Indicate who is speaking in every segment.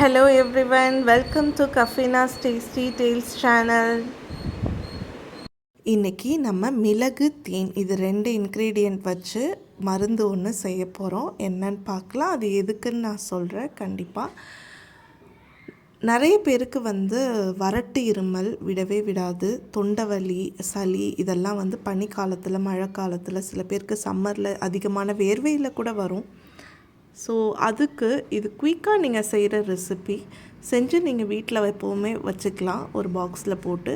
Speaker 1: Hello every one welcome to கஃபினா tasty tales channel இன்னைக்கு நம்ம மிளகு தேன் இது ரெண்டு இன்க்ரீடியண்ட் வச்சு மருந்து ஒன்று செய்ய போகிறோம் என்னன்னு பார்க்கலாம். அது எதுக்குன்னு நான் சொல்கிறேன் கண்டிப்பாக நிறைய பேருக்கு வந்து வறட்டு இருமல் விடவே விடாது. தொண்டை வலி சளி இதெல்லாம் வந்து பனிக்காலத்தில் மழை காலத்தில் சில பேருக்கு சம்மரில் அதிகமான வேர்வையில் கூட வரும். ஸோ அதுக்கு இது குயிக்காக நீங்கள் செய்கிற ரெசிபி செஞ்சு நீங்கள் வீட்டில் எப்போவுமே வச்சுக்கலாம். ஒரு பாக்ஸில் போட்டு.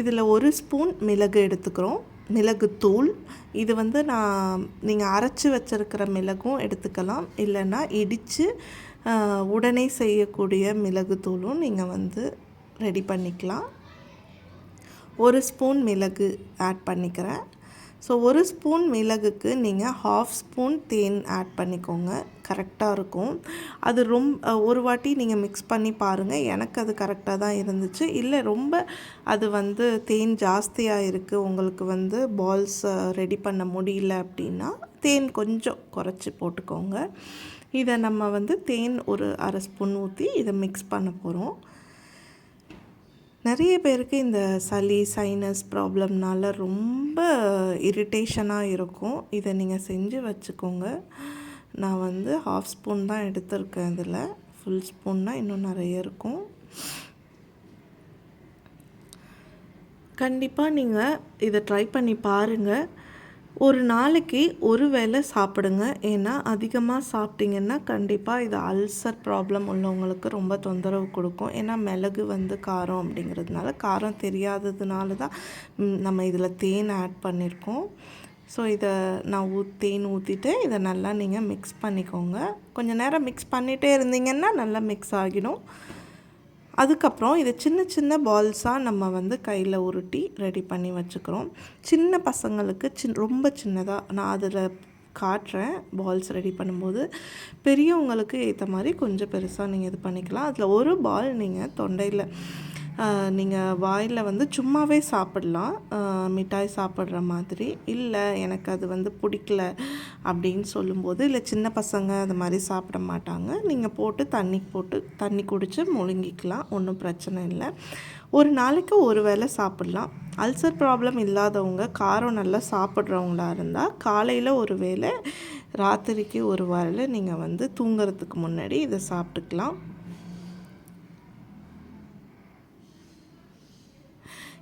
Speaker 1: இதில் ஒரு ஸ்பூன் மிளகு எடுத்துக்கிறோம். மிளகு தூள். இது வந்து நான் நீங்கள் அரைச்சி வச்சுருக்கிற மிளகும் எடுத்துக்கலாம். இல்லைன்னா இடித்து உடனே செய்யக்கூடிய மிளகு தூளும் நீங்கள் வந்து ரெடி பண்ணிக்கலாம். ஒரு ஸ்பூன் மிளகு ஆட் பண்ணிக்கிறேன். ஸோ ஒரு ஸ்பூன் மிளகுக்கு நீங்கள் ஹாஃப் ஸ்பூன் தேன் ஆட் பண்ணிக்கோங்க. கரெக்டாக இருக்கும். அது ரொம்ப ஒரு வாட்டி நீங்கள் மிக்ஸ் பண்ணி பாருங்கள் எனக்கு அது கரெக்டாக தான் இருந்துச்சு. இல்லை ரொம்ப அது வந்து தேன் ஜாஸ்தியாக இருக்குது உங்களுக்கு வந்து பால்ஸ் ரெடி பண்ண முடியல அப்படின்னா தேன் கொஞ்சம் குறைச்சி போட்டுக்கோங்க. இதை நம்ம வந்து தேன் ஒரு அரை ஸ்பூன் ஊற்றி இதை மிக்ஸ் பண்ண போகிறோம் நிறைய பேருக்கு இந்த சளி சைனஸ் ப்ராப்ளம்னால ரொம்ப இரிட்டேஷனாக இருக்கும். இதை நீங்கள் செஞ்சு வச்சுக்கோங்க. நான் வந்து ஹாஃப் ஸ்பூன் தான் எடுத்திருக்கேன் இதில். ஃபுல் ஸ்பூன்னால் இன்னும் நிறைய இருக்கும். கண்டிப்பாக நீங்கள் இதை ட்ரை பண்ணி பாருங்கள் ஒரு நாளைக்கு ஒரு வேளை சாப்பிடுங்க. ஏன்னா அதிகமாக சாப்பிட்டிங்கன்னா கண்டிப்பாக இது அல்சர் ப்ராப்ளம் உள்ளவங்களுக்கு ரொம்ப தொந்தரவு கொடுக்கும். ஏன்னா மிளகு வந்து காரம் அப்படிங்கிறதுனால காரம் தெரியாததுனால தான் நம்ம இதில் தேன் ஆட் பண்ணியிருக்கோம். ஸோ இதை நான் ஊ தேன் ஊற்றிட்டு இதை நல்லா நீங்கள் மிக்ஸ் பண்ணிக்கோங்க. கொஞ்சம் நேரம் மிக்ஸ் பண்ணிகிட்டே இருந்தீங்கன்னா நல்லா மிக்ஸ் ஆகிடும். அதுக்கப்புறம் இதை சின்ன சின்ன பால்ஸாக நம்ம வந்து கையில் உருட்டி ரெடி பண்ணி வச்சுக்கிறோம். சின்ன பசங்களுக்கு சின் ரொம்ப சின்னதாக நான் அதில் காட்டுறேன். பால்ஸ் ரெடி பண்ணும்போது பெரியவங்களுக்கு ஏற்ற மாதிரி கொஞ்சம் பெருசாக நீங்கள் இது பண்ணிக்கலாம். அதில் ஒரு பால் நீங்கள் தொண்டையில் நீங்கள் வாயில் வந்து சும்மாவே சாப்பிட்லாம். மிட்டாய் சாப்பிட்ற மாதிரி. இல்லை எனக்கு அது வந்து பிடிக்கல அப்படின்னு சொல்லும்போது இல்லை சின்ன பசங்க அது மாதிரி சாப்பிட மாட்டாங்க. நீங்கள் போட்டு தண்ணி போட்டு தண்ணி குடித்து முழுங்கிக்கலாம். ஒன்றும் பிரச்சனை இல்லை. ஒரு நாளைக்கு ஒரு வேளை சாப்பிட்லாம். அல்சர் ப்ராப்ளம் இல்லாதவங்க காரம் நல்லா சாப்பிட்றவங்களா இருந்தால் காலையில் ஒரு வேளை ராத்திரிக்கு ஒரு வாரில் நீங்கள் வந்து தூங்குறதுக்கு முன்னாடி இதை சாப்பிட்டுக்கலாம்.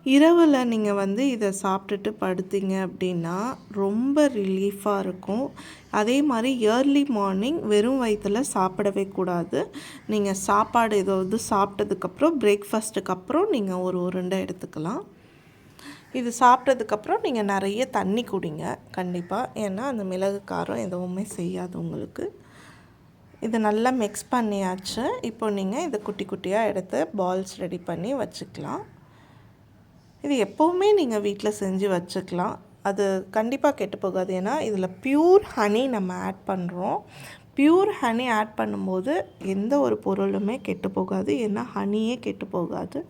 Speaker 1: இரவில் நீங்கள் வந்து இதை சாப்பிட்டுட்டு படுத்தீங்க அப்படின்னா ரொம்ப ரிலீஃபாக இருக்கும். அதே மாதிரி ஏர்லி மார்னிங் வெறும் வயிற்றில் சாப்பிடவே கூடாது. நீங்கள் சாப்பாடு ஏதாவது சாப்பிட்டதுக்கப்புறம் பிரேக்ஃபாஸ்ட்டுக்கு அப்புறம் நீங்கள் ஒரு உருண்டை எடுத்துக்கலாம். இது சாப்பிட்டதுக்கப்புறம் நீங்கள் நிறைய தண்ணி குடிங்க கண்டிப்பாக ஏன்னா அந்த மிளகு காரம் எதுவுமே செய்யாது உங்களுக்கு. இது நல்லா மிக்ஸ் பண்ணியாச்சு. இப்போ நீங்கள் இதை குட்டி குட்டியாக எடுத்து பால்ஸ் ரெடி பண்ணி வச்சுக்கலாம். இது எப்போவுமே நீங்கள் வீட்டில் செஞ்சு வச்சுக்கலாம். அது கண்டிப்பாக கெட்டு போகாது. ஏன்னா இதில் ப்யூர் ஹனி நம்ம ஆட் பண்ணுறோம் ப்யூர் ஹனி ஆட் பண்ணும்போது எந்த ஒரு பொருளுமே கெட்டு போகாது. ஏன்னா ஹனியே கெட்டு போகாது.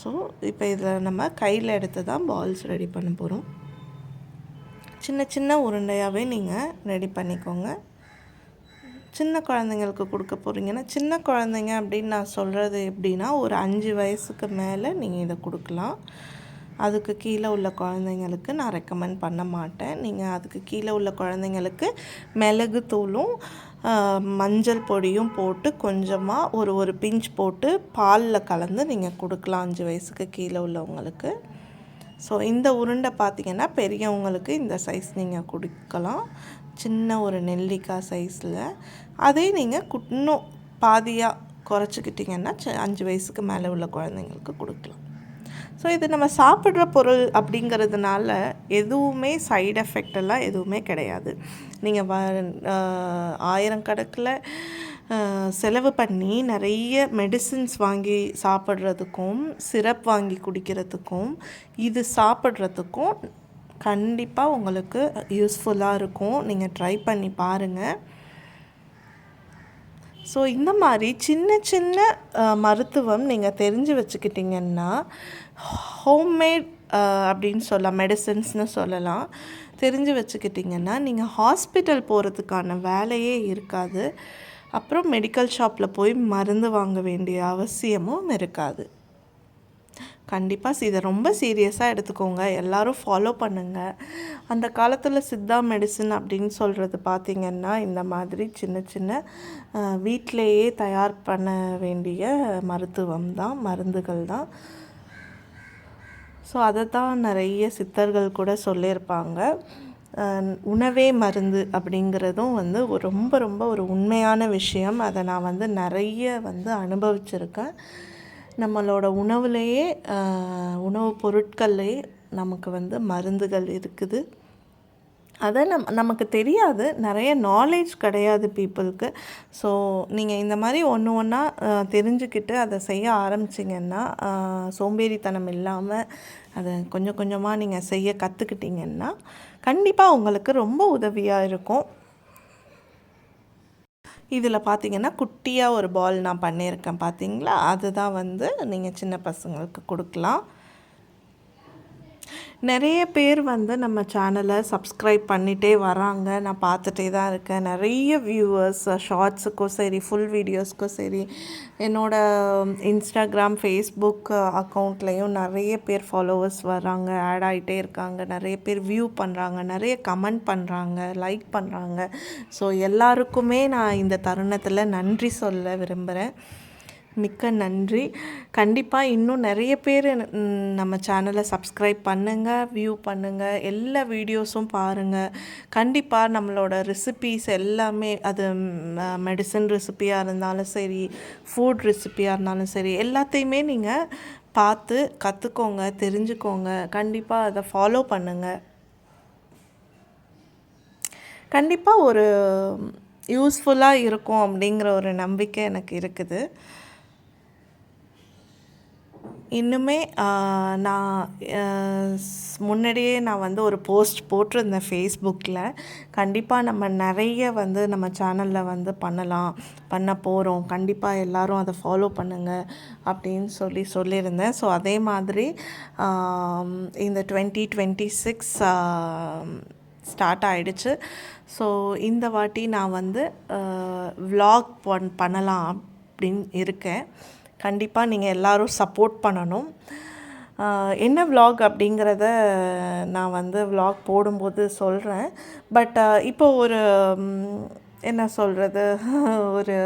Speaker 1: ஸோ இப்போ இதில் நம்ம கையில் எடுத்து தான் பால்ஸ் ரெடி பண்ண போகிறோம் சின்ன சின்ன உருண்டையாகவே நீங்கள் ரெடி பண்ணிக்கோங்க. சின்ன குழந்தைங்களுக்கு கொடுக்க போகிறீங்கன்னா சின்ன குழந்தைங்க அப்படின்னு நான் சொல்கிறது எப்படின்னா ஒரு அஞ்சு வயசுக்கு மேலே நீங்கள் இதை கொடுக்கலாம். அதுக்கு கீழே உள்ள குழந்தைங்களுக்கு நான் ரெக்கமெண்ட் பண்ண மாட்டேன். நீங்கள் அதுக்கு கீழே உள்ள குழந்தைங்களுக்கு மிளகு தூளும் மஞ்சள் பொடியும் போட்டு கொஞ்சமாக ஒரு ஒரு பிஞ்ச் போட்டு பாலில் கலந்து நீங்கள் கொடுக்கலாம் அஞ்சு வயசுக்கு கீழே உள்ளவங்களுக்கு. ஸோ இந்த உருண்டை பார்த்திங்கன்னா பெரியவங்களுக்கு இந்த சைஸ் நீங்கள் கொடுக்கலாம். சின்ன ஒரு நெல்லிக்காய் சைஸில் அதே நீங்கள் இன்னும் பாதியாக குறைச்சிக்கிட்டிங்கன்னா அஞ்சு வயசுக்கு மேலே உள்ள குழந்தைங்களுக்கு கொடுக்கலாம். ஸோ இது நம்ம சாப்பிட்ற பொருள் அப்படிங்கிறதுனால எதுவுமே சைடு எஃபெக்ட் எல்லாம் எதுவுமே கிடையாது. நீங்கள் வ ஆயிரம் கணக்கில் செலவு பண்ணி நிறைய மெடிசின்ஸ் வாங்கி சாப்பிட்றதுக்கும் சிரப் வாங்கி குடிக்கிறதுக்கும் இது சாப்பிட்றதுக்கும் கண்டிப்பாக உங்களுக்கு யூஸ்ஃபுல்லாக இருக்கும். நீங்கள் ட்ரை பண்ணி பாருங்கள் ஸோ இந்த மாதிரி சின்ன சின்ன மருத்துவம் நீங்கள் தெரிஞ்சு வச்சுக்கிட்டிங்கன்னா ஹோம்மேட் அப்படின்னு சொல்லலாம் மெடிசன்ஸ்னு சொல்லலாம். தெரிஞ்சு வச்சுக்கிட்டிங்கன்னா நீங்கள் ஹாஸ்பிட்டல் போகிறதுக்கான வேலையே இருக்காது. அப்புறம் மெடிக்கல் ஷாப்பில் போய் மருந்து வாங்க வேண்டிய அவசியமும் இருக்காது. கண்டிப்பாக இதை ரொம்ப சீரியஸாக எடுத்துக்கோங்க. எல்லோரும் ஃபாலோ பண்ணுங்கள் அந்த காலத்தில் சித்தா மெடிசன் அப்படின்னு சொல்கிறது பார்த்திங்கன்னா இந்த மாதிரி சின்ன சின்ன வீட்டிலேயே தயார் பண்ண வேண்டிய மருத்துவம் தான் மருந்துகள் தான். ஸோ அதை தான் நிறைய சித்தர்கள் கூட சொல்லியிருப்பாங்க. உணவே மருந்து அப்படிங்கிறதும் வந்து ரொம்ப ரொம்ப ஒரு உண்மையான விஷயம். அதை நான் வந்து நிறைய வந்து அனுபவிச்சிருக்கேன். நம்மளோட உணவுலேயே உணவுப் பொருட்கள்லேயே நமக்கு வந்து மருந்துகள் இருக்குது. அதை நம் நமக்கு தெரியாது. நிறைய நாலேஜ் கிடையாது பீப்புளுக்கு ஸோ நீங்கள் இந்த மாதிரி ஒன்று ஒன்றா தெரிஞ்சுக்கிட்டு அதை செய்ய ஆரம்பிச்சிங்கன்னா சோம்பேறித்தனம் இல்லாமல் அதை கொஞ்சம் கொஞ்சமாக நீங்கள் செய்ய கற்றுக்கிட்டிங்கன்னா கண்டிப்பாக உங்களுக்கு ரொம்ப உதவியாக இருக்கும். இதில் பார்த்தீங்கன்னா குட்டியாக ஒரு பால் நான் பண்ணியிருக்கேன் பார்த்தீங்களா அதுதான் வந்து நீங்கள் சின்ன பசங்களுக்கு கொடுக்கலாம். நிறைய பேர் வந்து நம்ம சேனலை சப்ஸ்கிரைப் பண்ணிகிட்டே வராங்க. நான் பார்த்துட்டே தான் இருக்கேன். நிறைய வியூவர்ஸ் ஷார்ட்ஸுக்கும் சரி ஃபுல் வீடியோஸ்க்கும் சரி என்னோடய இன்ஸ்டாகிராம் ஃபேஸ்புக் அக்கௌண்ட்லேயும் நிறைய பேர் ஃபாலோவர்ஸ் வராங்க. ஆட் ஆகிட்டே இருக்காங்க. நிறைய பேர் வியூ பண்ணுறாங்க நிறைய கமெண்ட் பண்ணுறாங்க லைக் பண்ணுறாங்க ஸோ எல்லாருக்குமே நான் இந்த தருணத்தில் நன்றி சொல்ல விரும்புகிறேன் மிக்க நன்றி. கண்டிப்பாக இன்னும் நிறைய பேர் நம்ம சேனலை சப்ஸ்கிரைப் பண்ணுங்கள் வியூ பண்ணுங்கள் எல்லா வீடியோஸும் பாருங்கள் கண்டிப்பாக நம்மளோட ரெசிபீஸ் எல்லாமே அது மெடிசன் ரெசிப்பியாக இருந்தாலும் சரி ஃபுட் ரெசிப்பியாக இருந்தாலும் சரி எல்லாத்தையுமே நீங்கள் பார்த்து கற்றுக்கோங்க தெரிஞ்சுக்கோங்க. கண்டிப்பாக அதை ஃபாலோ பண்ணுங்கள் கண்டிப்பாக ஒரு யூஸ்ஃபுல்லாக இருக்கும் அப்படிங்கிற ஒரு நம்பிக்கை எனக்கு இருக்குது. இன்னுமே நான் முன்னாடியே நான் வந்து ஒரு போஸ்ட் போட்டிருந்தேன் ஃபேஸ்புக்கில் கண்டிப்பாக நம்ம நிறைய வந்து நம்ம சேனலில் வந்து பண்ணலாம். பண்ண போகிறோம் கண்டிப்பாக எல்லோரும் அதை ஃபாலோ பண்ணுங்கள் அப்படின்னு சொல்லி சொல்லியிருந்தேன். ஸோ அதே மாதிரி இந்த டுவெண்ட்டி டுவெண்ட்டி சிக்ஸ் ஸ்டார்ட் ஆகிடுச்சு ஸோ இந்த வாட்டி நான் வந்து விலாக் பண் பண்ணலாம் அப்படின்னு இருக்கேன். கண்டிப்பாக நீங்கள் எல்லோரும் சப்போர்ட் பண்ணணும். என்ன விலாக் அப்படிங்கிறத நான் வந்து விலாக் போடும்போது சொல்கிறேன் பட் இப்போ ஒரு என்ன சொல்கிறது ஒரு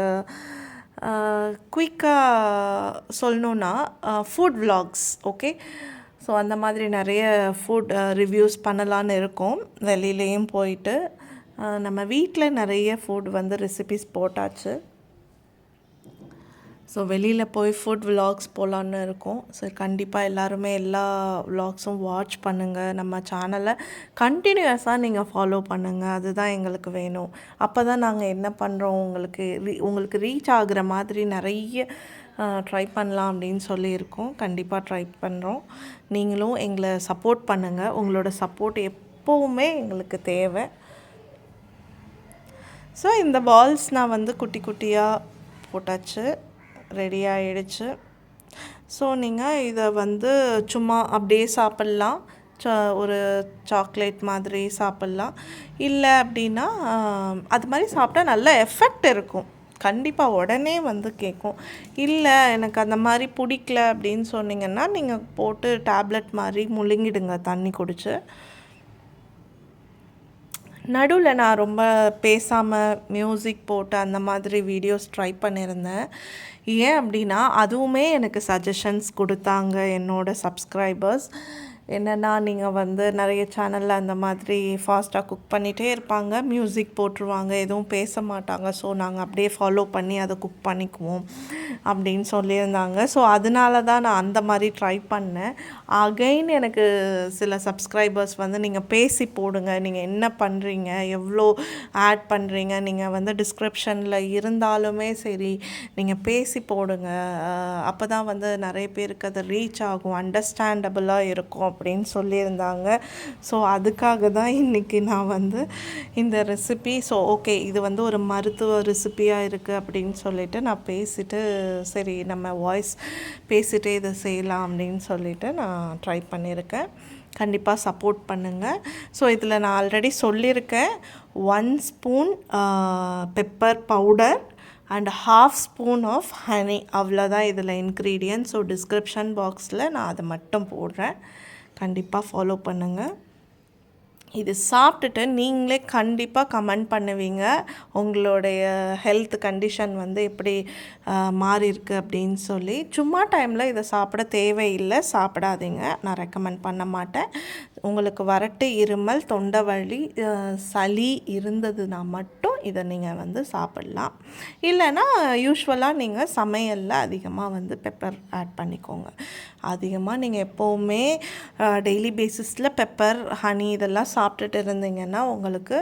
Speaker 1: குயிக்காக சொல்லணுன்னா ஃபுட் விலாக்ஸ் ஓகே ஸோ அந்த மாதிரி நிறைய ஃபுட் ரிவ்யூஸ் பண்ணலான்னு இருக்கோம். வெளியிலையும் போயிட்டு நம்ம வீட்டில் நிறைய ஃபுட் வந்து ரெசிபிஸ் போட்டாச்சு. ஸோ வெளியில் போய் ஃபுட் விலாக்ஸ் போகலான்னு இருக்கோம். ஸோ கண்டிப்பாக எல்லாருமே எல்லா விலாக்ஸும் வாட்ச் பண்ணுங்கள் நம்ம சேனலை கண்டினியூஸாக நீங்கள் ஃபாலோ பண்ணுங்கள் அதுதான் எங்களுக்கு வேணும். அப்போ தான் நாங்கள் என்ன பண்ணுறோம் உங்களுக்கு ரீ உங்களுக்கு ரீச் ஆகுற மாதிரி நிறைய ட்ரை பண்ணலாம் அப்படின்னு சொல்லியிருக்கோம். கண்டிப்பாக ட்ரை பண்ணுறோம் நீங்களும் எங்களை சப்போர்ட் பண்ணுங்கள் உங்களோட சப்போர்ட் எப்போவுமே எங்களுக்கு தேவை. ஸோ இந்த பால்ஸ் நான் வந்து குட்டி குட்டியாக போட்டாச்சு. ரெடி ஆகிடுச்சு ஸோ நீங்கள் இதை வந்து சும்மா அப்படியே சாப்பிட்லாம். ஒரு சாக்லேட் மாதிரி சாப்பிட்லாம். இல்லை அப்படின்னா அது மாதிரி சாப்பிட்டா நல்ல எஃபெக்ட் இருக்கும். கண்டிப்பாக உடனே வந்து கேட்கும் இல்லை எனக்கு அந்த மாதிரி பிடிக்கல அப்படின்னு சொன்னீங்கன்னா நீங்கள் போட்டு டேப்லெட் மாதிரி முழுங்கிடுங்க தண்ணி குடிச்சு. நடுவில் நான் ரொம்ப பேசாமல் மியூசிக் போட்டு அந்த மாதிரி வீடியோஸ் ட்ரை பண்ணியிருந்தேன் ஏன் அப்படின்னா அதுவுமே எனக்கு சஜஷன்ஸ் கொடுத்தாங்க என்னோடய சப்ஸ்கிரைபர்ஸ் என்னென்னா நீங்கள் வந்து நிறைய சேனலில் அந்த மாதிரி ஃபாஸ்ட்டாக குக் பண்ணிகிட்டே இருப்பாங்க. மியூசிக் போட்டுருவாங்க. எதுவும் பேச மாட்டாங்க. ஸோ நாங்கள் அப்படியே ஃபாலோ பண்ணி அதை குக் பண்ணிக்குவோம் அப்படின்னு சொல்லியிருந்தாங்க. ஸோ அதனால தான் நான் அந்த மாதிரி ட்ரை பண்ணேன். அகைன் எனக்கு சில சப்ஸ்கிரைபர்ஸ் வந்து நீங்கள் பேசி போடுங்க. நீங்கள் என்ன பண்ணுறீங்க எவ்வளோ ஆட் பண்ணுறீங்க நீங்கள் வந்து டிஸ்கிரிப்ஷனில் இருந்தாலுமே சரி நீங்கள் பேசி போடுங்க. அப்போ தான் வந்து நிறைய பேருக்கு அது ரீச் ஆகும். அண்டர்ஸ்டாண்டபுளாக இருக்கும். அப்படின்னு சொல்லியிருந்தாங்க. ஸோ அதுக்காக தான் இன்றைக்கி நான் வந்து இந்த ரெசிபி ஸோ ஓகே இது வந்து ஒரு மருத்துவ ரெசிபியாக இருக்குது அப்படின்னு சொல்லிட்டு நான் பேசிட்டு சரி நம்ம வாய்ஸ் பேசிகிட்டே இதை செய்யலாம் அப்படின்னு சொல்லிட்டு நான் ட்ரை பண்ணியிருக்கேன். கண்டிப்பாக சப்போர்ட் பண்ணுங்கள் ஸோ இதில் நான் ஆல்ரெடி சொல்லியிருக்கேன். One spoon pepper powder and half spoon of honey அவ்வளோதான் இதில் இன்க்ரீடியன்ட் ஸோ டிஸ்கிரிப்ஷன் பாக்ஸில் நான் அதை மட்டும் போடுறேன். கண்டிப்பாக ஃபாலோ பண்ணுங்கள் இது சாப்பிட்டுட்டு நீங்களே கண்டிப்பாக கமெண்ட் பண்ணுவீங்க. உங்களுடைய ஹெல்த் கண்டிஷன் வந்து எப்படி மாறியிருக்கு அப்படின்னு சொல்லி. சும்மா டைமில் இதை சாப்பிட தேவையில்லை. சாப்பிடாதீங்க. நான் ரெக்கமெண்ட் பண்ண மாட்டேன். உங்களுக்கு வரட்டு இருமல் தொண்டை வலி சளி இருந்ததுன்னா மட்டும் இதை நீங்கள் வந்து சாப்பிட்லாம். இல்லைன்னா யூஸ்வலாக நீங்கள் சமையலில் அதிகமாக வந்து பெப்பர் ஆட் பண்ணிக்கோங்க. அதிகமாக நீங்கள் எப்போவுமே டெய்லி பேசிஸில் பெப்பர் ஹனி இதெல்லாம் சாப்பிட்டுட்டு இருந்தீங்கன்னா உங்களுக்கு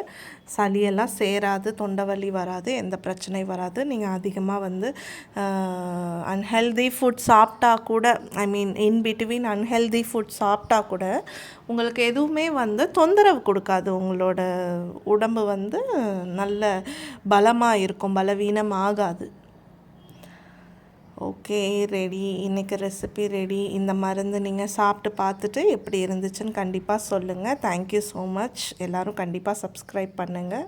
Speaker 1: சளியெல்லாம் சேராது தொண்டை வலி வராது எந்த பிரச்சனையும் வராது. நீங்கள் அதிகமாக வந்து அன்ஹெல்தி ஃபுட் சாப்பிட்டா கூட I mean in between unhealthy food சாப்பிட்டா கூட உங்களுக்கு எதுவுமே வந்து தொந்தரவு கொடுக்காது. உங்களோட உடம்பு வந்து நல்ல பலமாக இருக்கும் பலவீனம் ஆகாது ஓகே ரெடி. இன்றைக்கி ரெசிபி ரெடி. இந்த மருந்து நீங்கள் சாப்பிட்டு பார்த்துட்டு எப்படி இருந்துச்சுன்னு கண்டிப்பாக சொல்லுங்கள் தேங்க்யூ ஸோ மச் எல்லோரும் கண்டிப்பாக சப்ஸ்கிரைப் பண்ணுங்கள்